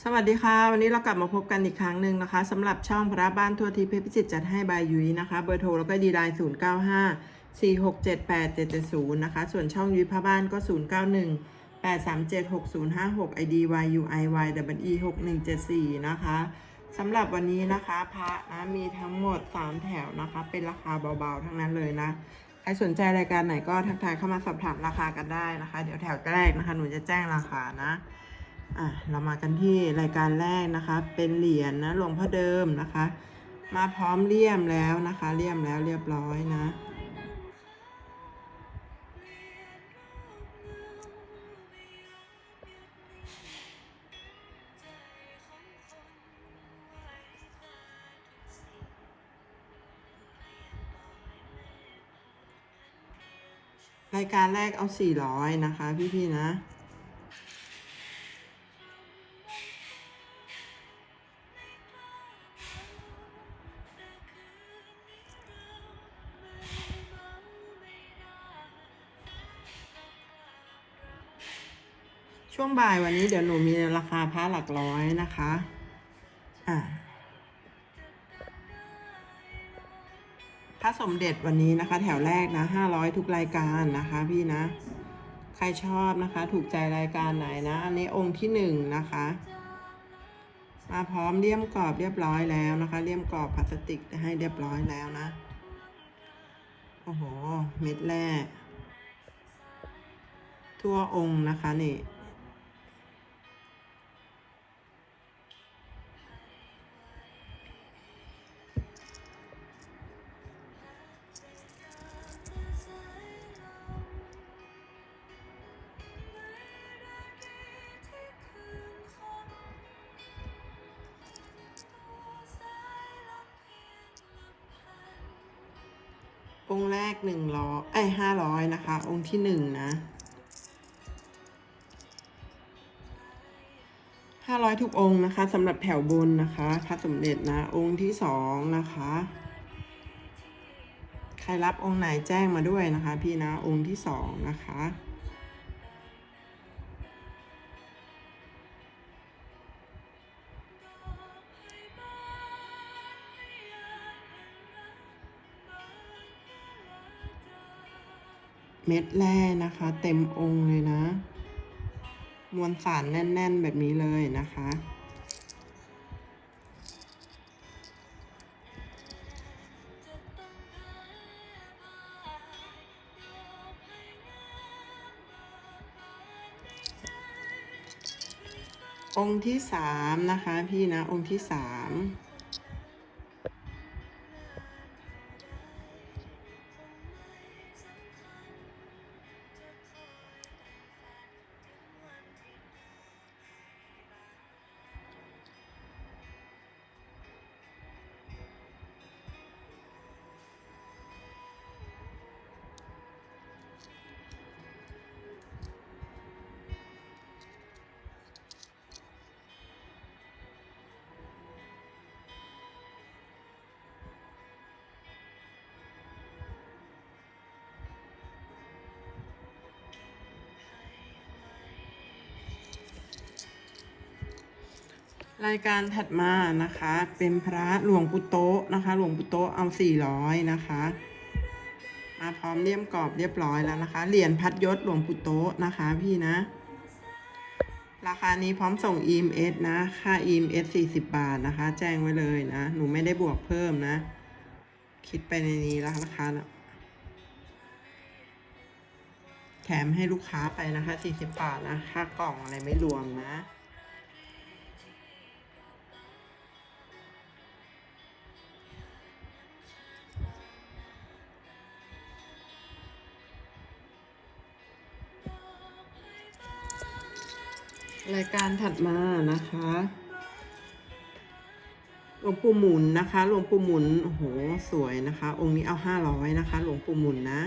สวัสดีค่ะ วันนี้เรากลับมาพบกันอีกครั้งหนึ่งนะคะสำหรับช่องพระบ้านทั่วทิพย์เพชรพิจิตจัดให้บายยุ้ยนะคะ เบอร์โทรแล้วก็ดีไลน์0 9 5 4 6 7 8 7 7 0นย์นะคะ ส่วนช่องยุ้ยพระบ้านก็0 9 1 8 3 7 6 0 5 6 ID YUI Y W E 6 1 7 4นย์ห้าหกไอดีวายยูไอวีเดิมเอหกหนึ่งเจ็ดสี่นะคะสำหรับวันนี้นะคะพระนะมีทั้งหมด3แถวนะคะ เป็นราคาเบาๆ ทั้งนั้นเลยนะใครสนใจรายการไหนก็ทักทายเข้ามาสอบถามราคากันได้นะคะ เดี๋ยวแถวแรกนะคะหนูจะแจ้งราคานะ อะเรามากันที่รายการแรกนะคะ เป็นเหรียญนะหลวงพ่อเดิมนะคะ มาพร้อมเลี่ยมแล้วนะคะเลี่ยมแล้วเรียบร้อยนะรายการแรกเอาสี่ร้อยนะคะ พี่ ๆ นะ ช่วงบ่ายวันนี้เดี๋ยวหนูมีราคาพระหลักร้อยนะคะ อ่าพระสมเด็จวันนี้นะคะ แถวแรกนะห้าร้อยทุกรายการนะคะ พี่นะ ใครชอบนะคะ ถูกใจรายการไหนนะ อันนี้องค์ที่หนึ่งนะคะ มาพร้อมเลี่ยมกรอบเรียบร้อยแล้วนะคะ เลี่ยมกรอบพลาสติกให้เรียบร้อยแล้วนะ โอ้โห เม็ดแรก ทั่วองค์นะคะนี่ ร้อยไอ้ห้าร้อยนะคะ องค์ที่หนึ่งนะห้าร้อยทุกองค์นะคะสำหรับแถวบนนะคะพระสมเด็จนะ องค์ที่สองนะคะ ใครรับองค์ไหนแจ้งมาด้วยนะคะ พี่นะองค์ที่สองนะคะ ม็ดแร่นะคะ เต็มองค์เลยนะ มวลสารแน่น ๆ แบบนี้เลยนะคะ องค์ที่สามนะคะ พี่นะองค์ที่สาม รายการถัดมานะคะ เป็นพระหลวงปู่โตะนะคะ หลวงปู่โตะเอาสี่ร้อยนะคะมาพร้อมเลี่ยมกรอบเรียบร้อยแล้วนะคะ เหรียญพัดยศหลวงปู่โตะนะคะ พี่นะ ราคานี้พร้อมส่ง EMS นะ ค่า EMS 40 บาทนะคะ แจ้งไว้เลยนะ หนูไม่ได้บวกเพิ่มนะ คิดไปในนี้แล้วราคานะแถมให้ลูกค้าไปนะคะ 40 บาทนะ ค่ากล่องอะไรไม่รวมนะ รายการถัดมานะคะหลวงปู่หมุนนะคะ หลวงปู่หมุน โอ้โห สวยนะคะ องค์นี้เอาห้าร้อยนะคะ หลวงปู่หมุนนะ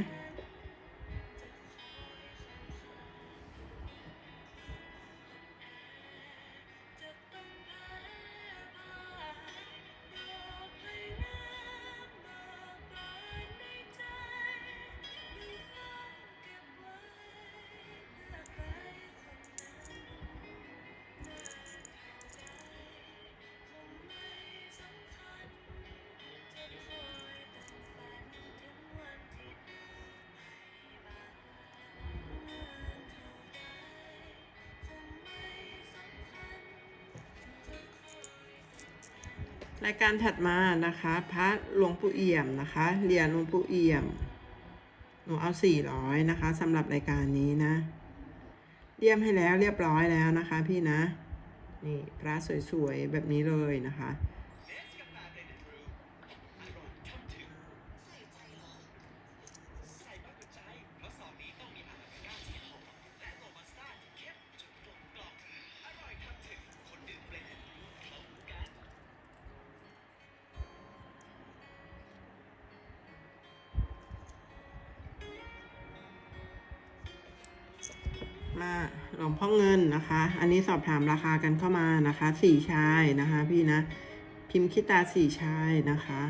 รายการถัดมานะคะพระหลวงปู่เอี่ยมนะคะเหรียญหลวงปู่เอี่ยม หนูเอาสี่ร้อยนะคะสำหรับรายการนี้นะเยี่ยมให้แล้วเรียบร้อยแล้วนะคะ พี่นะ นี่พระสวยๆแบบนี้เลยนะคะ มาหลวงพ่อเงินนะคะ อันนี้สอบถามราคากันเข้ามานะคะสี่ชายนะคะ พี่นะ พิมพ์คิตาสี่ชายนะคะ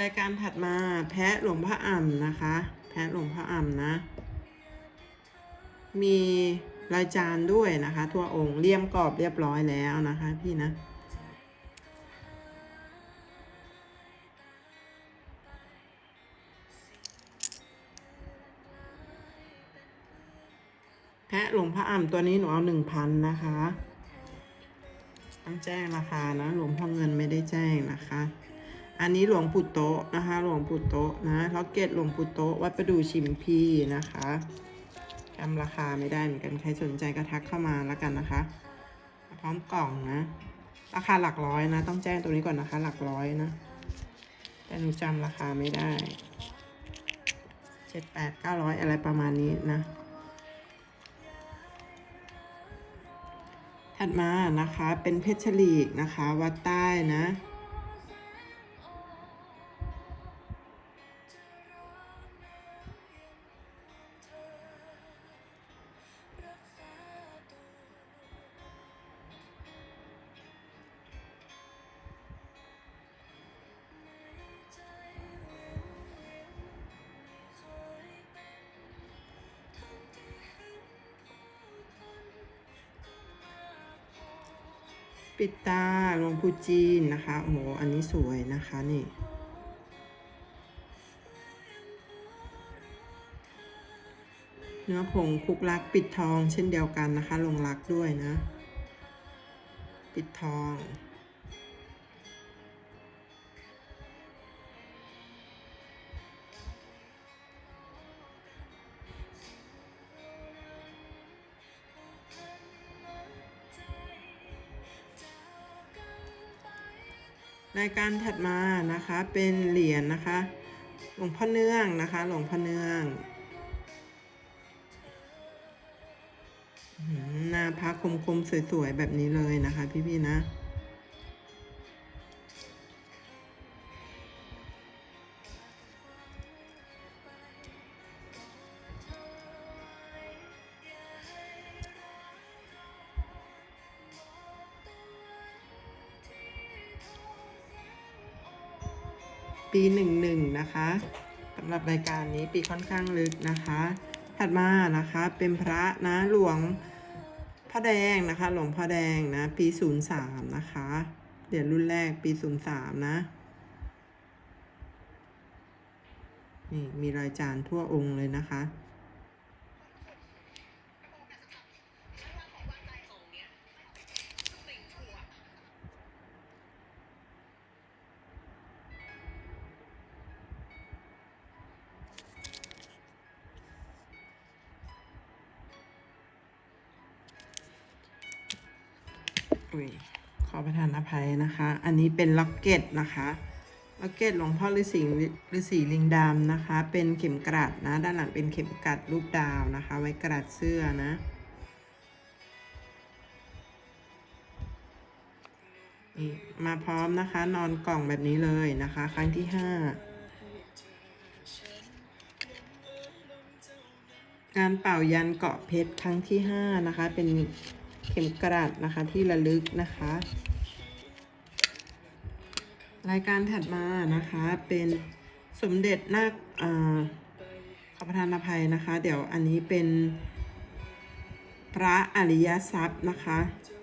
รายการถัดมาแพะหลวงพ่ออ่ำนะคะ แพะหลวงพ่ออ่ำนะ มีรายจานด้วยนะคะ ทั่วองค์เลี่ยมกรอบเรียบร้อยแล้วนะคะ พี่นะแพะหลวงพ่ออ่ำตัวนี้หนูเอาหนึ่งพันนะคะ ต้องแจ้งราคานะ หลวงพ่อเงินไม่ได้แจ้งนะคะ อันนี้หลวงปู่โตะนะคะ หลวงปู่โตะนะล็อกเก็ตหลวงปู่โตะวัดประดูชิมพีนะคะจำราคาไม่ได้เหมือนกันใครสนใจก็ทักเข้ามาแล้วกันนะคะ พร้อมกล่องนะ ราคาหลักร้อยนะ ต้องแจ้งตรงนี้ก่อนนะคะ หลักร้อยนะ แต่หนูจำราคาไม่ได้เจ็ดแปดเก้าร้อยอะไรประมาณนี้นะถัดมานะคะเป็นเพชรลีกนะคะ วัดใต้นะ ปิดตาหลวงปู่จีนนะคะโอ้โหอันนี้สวยนะคะนี่เนื้อผงคลุกลักปิดทองเช่นเดียวกันนะคะ ลงลักด้วยนะ ปิดทอง รายการถัดมานะคะเป็นเหรียญนะคะ หลวงพ่อเนื่องนะคะ หลวงพ่อเนื่องหน้าพระคมๆสวยๆแบบนี้เลยนะคะ พี่ๆนะ ปีหนึ่งหนึ่งนะคะสำหรับรายการนี้ปีค่อนข้างลึกนะคะ ถัดมานะคะเป็นพระนะหลวงพระแดงนะคะ หลวงพ่อแดงนะ ปีศูนย์สามนะคะเหรียญรุ่นแรกปีศูนย์สามนะนี่มีรอยจานทั่วองค์เลยนะคะ อุ้ยขอประทานอภัยนะคะ อันนี้เป็นล็อกเก็ตนะคะล็อกเก็ตหลวงพ่อฤาษีฤาษีลิงดำนะคะ เป็นเข็มกลัดนะ ด้านหลังเป็นเข็มกลัดรูปดาวนะคะ ไว้กลัดเสื้อนะนี่มาพร้อมนะคะ นอนกล่องแบบนี้เลยนะคะ ครั้งที่ห้างานเป่ายันเกาะเพชรครั้งที่ห้านะคะ เป็น เข็มกลัดาษนะคะที่ระลึกนะคะ รายการถัดมานะคะเป็นสมเด็จนาคอ่าขอประทานอภัยนะคะ เดี๋ยวอันนี้เป็นพระอริยทรัพย์นะคะ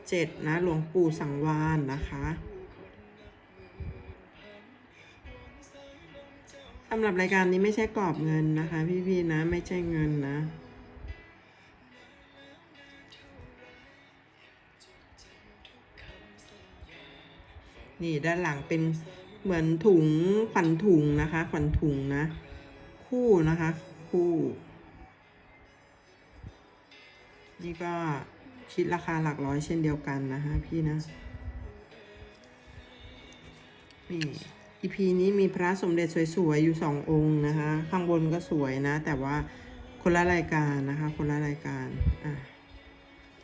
เจ็ดนะหลวงปู่สังวานนะคะสำหรับรายการนี้ไม่ใช่กรอบเงินนะคะ พี่ๆนะไม่ใช่เงินนะ นี่ด้านหลังเป็นเหมือนถุงขวัญถุงนะคะขวัญถุงนะ คู่นะคะ คู่ นี่ก็คิดราคาหลักร้อยเช่นเดียวกันนะฮะพี่นะนี่ EP นี้มีพระสมเด็จสวยๆอยู่สององค์นะคะ ข้างบนก็สวยนะ แต่ว่าคนละรายการนะคะ คนละรายการอะ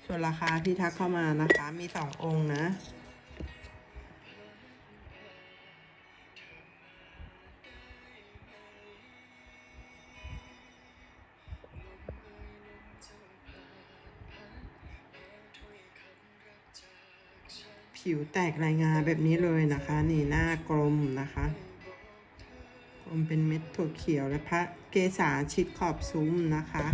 ส่วนราคาที่ทักเข้ามานะคะ มีสององค์นะ วแตกรายงานแบบนี้เลยนะคะ นี่หน้ากลมนะคะกลมเป็นเม็ดถั่วเขียวและพระเกษาชิดขอบซุ้มนะคะ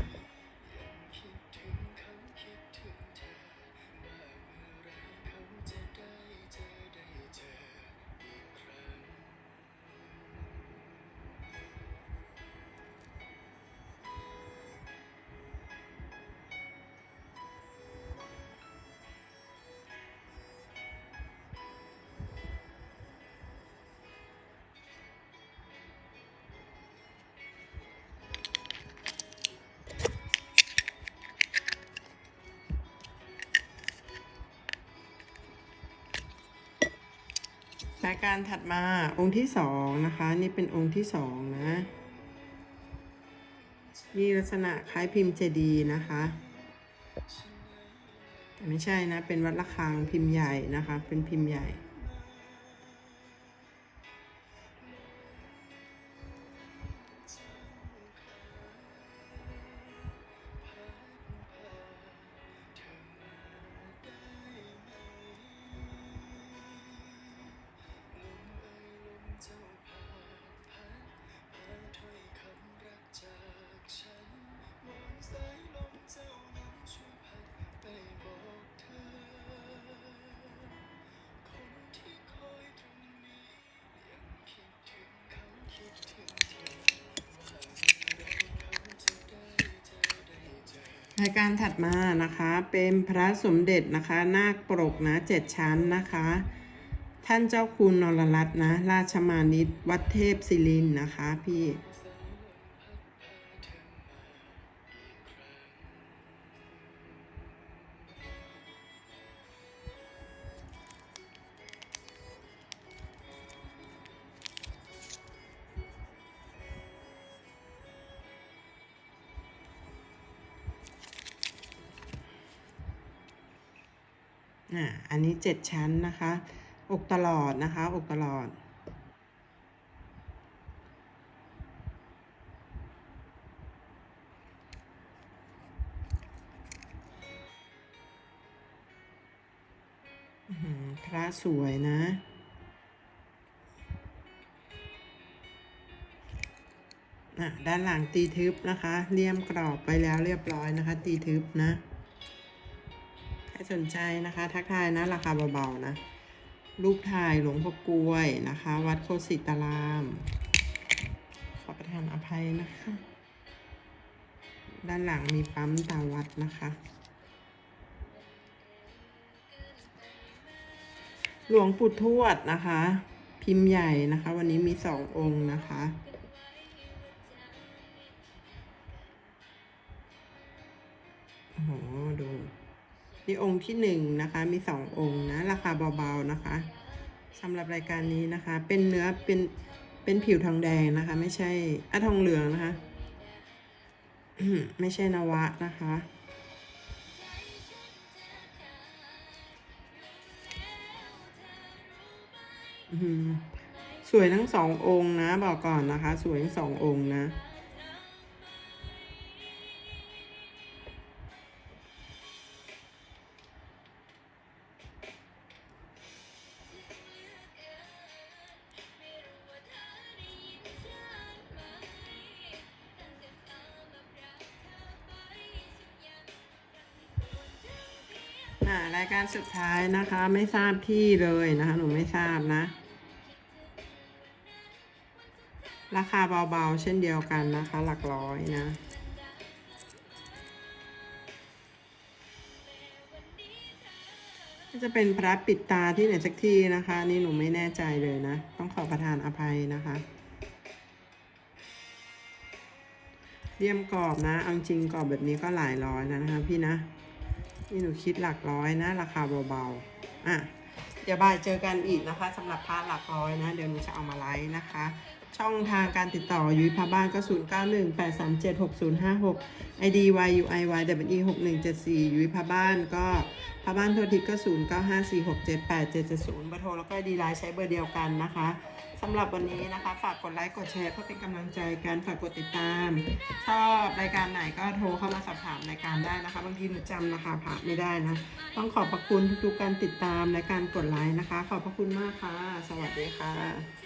รายการถัดมาองค์ที่สองนะคะ นี่เป็นองค์ที่สองนะมีลักษณะคล้ายพิมพ์เจดีย์นะคะ แต่ไม่ใช่นะ เป็นวัดระฆังพิมพ์ใหญ่นะคะ เป็นพิมพ์ใหญ่ รายการถัดมานะคะเป็นพระสมเด็จนะคะนาคปรกนะเจ็ดชั้นนะคะ ท่านเจ้าคุณนรรัตน์นะ ราชมานิตวัดเทพศิรินนะคะพี่ อะอันนี้เจ็ดชั้นนะคะ อกตลอดนะคะ อกตลอด พระสวยนะด้านหลังตีทึบนะคะ เลี่ยมกรอบไปแล้วเรียบร้อยนะคะ ตีทึบนะ สนใจนะคะ ทักทายนะราคาเบาๆนะ รูปถ่ายหลวงพ่อกล้วยนะคะ วัดโคสิตาราม ขอประทานอภัยนะคะ ด้านหลังมีปั๊มตาวัดนะคะหลวงปู่ทวดนะคะ พิมพ์ใหญ่นะคะ วันนี้มีสององค์นะคะ โอ้โหดู นี่องค์ที่หนึ่งนะคะ มีสององค์นะ ราคาเบาๆนะคะสำหรับรายการนี้นะคะ เป็นเนื้อเป็นเป็นผิวทองแดงนะคะ ไม่ใช่อะทองเหลืองนะคะ ไม่ใช่นวะนะคะสวยทั้งสององค์นะ บอกก่อนนะคะ สวยทั้งสององค์นะ สุดท้ายนะคะ ไม่ทราบที่เลยนะคะ หนูไม่ทราบนะ ราคาเบาๆ เช่นเดียวกันนะคะ หลักร้อยนะก็จะเป็นพระปิดตาที่ไหนสักที่นะคะ นี่หนูไม่แน่ใจเลยนะ ต้องขอประทานอภัยนะคะเลี่ยมกรอบนะ เอาจริงกรอบแบบนี้ก็หลายร้อยแล้วนะคะพี่นะ นี่หนูคิดหลักร้อยนะ ราคาเบาๆอะเดี๋ยวบ่ายเจอกันอีกนะคะสำหรับพาร์ทหลักร้อยนะ เดี๋ยวหนูจะเอามาไลฟ์นะคะ ช่องทางการติดต่อยุ้ยพาบ้านก็ 0 9 1 8 3 7 6 0 5 6 ID Y U I Y W E 6 1 7 4ยุ้ยพาบ้านก็พาบ้านโทรทิศก็ 0 9 5 4 6 7 8 7 7 0เบอร์โทรแล้วก็ดีไลน์ใช้เบอร์เดียวกันนะคะ สำหรับวันนี้นะคะ ฝากกดไลค์กดแชร์เพื่อเป็นกำลังใจกันฝากกดติดตาม ชอบรายการไหนก็โทรเข้ามาสอบถามรายการได้นะคะ บางทีหนูจำราคาพระไม่ได้นะ ต้องขอบพระคุณทุกๆการติดตามและการกดไลค์นะคะ ขอบพระคุณมากค่ะ สวัสดีค่ะ